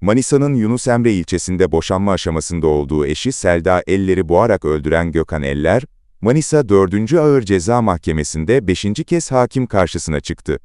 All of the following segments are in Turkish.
Manisa'nın Yunus Emre ilçesinde boşanma aşamasında olduğu eşi Selda Eller'i boğarak öldüren Gökhan Eller, Manisa 4. Ağır Ceza Mahkemesi'nde 5. kez hakim karşısına çıktı.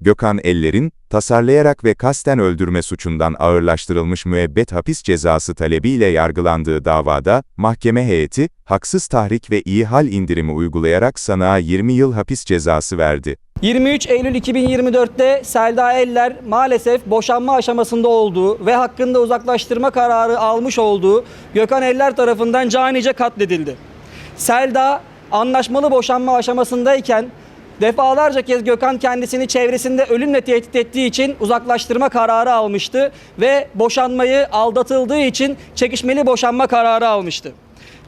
Gökhan Eller'in, tasarlayarak ve kasten öldürme suçundan ağırlaştırılmış müebbet hapis cezası talebiyle yargılandığı davada, mahkeme heyeti, haksız tahrik ve iyi hal indirimi uygulayarak sanığa 20 yıl hapis cezası verdi. 23 Eylül 2024'te Selda Eller maalesef boşanma aşamasında olduğu ve hakkında uzaklaştırma kararı almış olduğu Gökhan Eller tarafından canice katledildi. Selda anlaşmalı boşanma aşamasındayken defalarca kez Gökhan kendisini çevresinde ölümle tehdit ettiği için uzaklaştırma kararı almıştı ve boşanmayı aldatıldığı için çekişmeli boşanma kararı almıştı.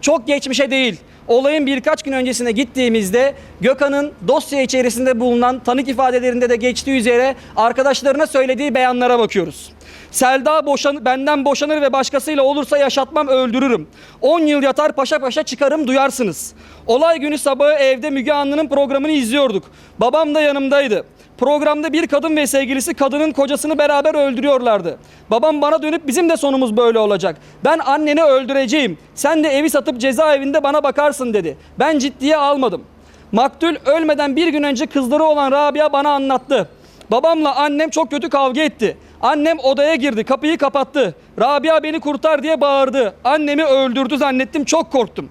Çok geçmişe değil, olayın birkaç gün öncesine gittiğimizde Gökhan'ın dosya içerisinde bulunan tanık ifadelerinde de geçtiği üzere arkadaşlarına söylediği beyanlara bakıyoruz. Selda boşan, benden boşanır ve başkasıyla olursa yaşatmam öldürürüm. 10 yıl yatar paşa paşa çıkarım duyarsınız. Olay günü sabahı evde Müge Anlı'nın programını izliyorduk. Babam da yanımdaydı. Programda bir kadın ve sevgilisi kadının kocasını beraber öldürüyorlardı. Babam bana dönüp bizim de sonumuz böyle olacak. Ben anneni öldüreceğim. Sen de evi satıp cezaevinde bana bakarsın dedi. Ben ciddiye almadım. Maktul ölmeden bir gün önce kızları olan Rabia bana anlattı. Babamla annem çok kötü kavga etti. Annem odaya girdi, kapıyı kapattı. Rabia beni kurtar diye bağırdı. Annemi öldürdü zannettim, çok korktum.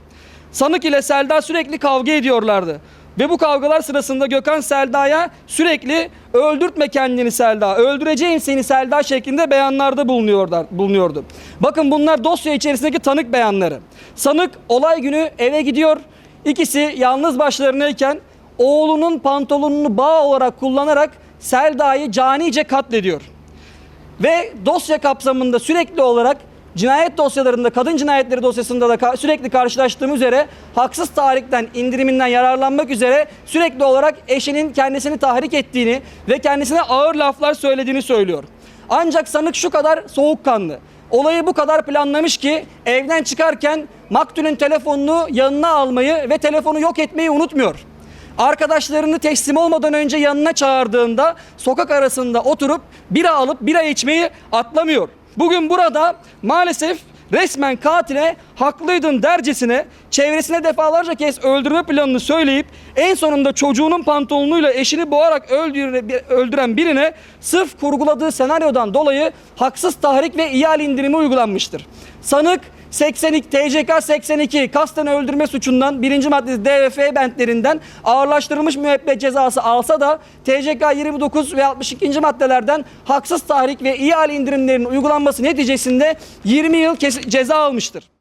Sanık ile Selda sürekli kavga ediyorlardı. Ve bu kavgalar sırasında Gökhan Selda'ya sürekli öldürtme kendini Selda, öldüreceğim seni Selda şeklinde beyanlarda bulunuyordu. Bakın bunlar dosya içerisindeki tanık beyanları. Sanık olay günü eve gidiyor. İkisi yalnız başlarınayken oğlunun pantolonunu bağ olarak kullanarak Selda'yı canice katlediyor. Ve dosya kapsamında sürekli olarak cinayet dosyalarında, kadın cinayetleri dosyasında da sürekli karşılaştığım üzere haksız tahrikten, indiriminden yararlanmak üzere sürekli olarak eşinin kendisini tahrik ettiğini ve kendisine ağır laflar söylediğini söylüyor. Ancak sanık şu kadar soğukkanlı. Olayı bu kadar planlamış ki evden çıkarken maktulün telefonunu yanına almayı ve telefonu yok etmeyi unutmuyor arkadaşlarını teslim olmadan önce yanına çağırdığında sokak arasında oturup bira alıp bira içmeyi atlamıyor. Bugün burada maalesef resmen katile haklıydın dercesine çevresine defalarca kez öldürme planını söyleyip en sonunda çocuğunun pantolonuyla eşini boğarak öldüre- öldüren birine sırf kurguladığı senaryodan dolayı haksız tahrik ve ihale indirimi uygulanmıştır. Sanık 82 TCK 82 kasten öldürme suçundan birinci maddesi DVF bentlerinden ağırlaştırılmış müebbet cezası alsa da TCK 29 ve 62. maddelerden haksız tahrik ve ihale indirimlerinin uygulanması neticesinde 20 yıl ceza almıştır.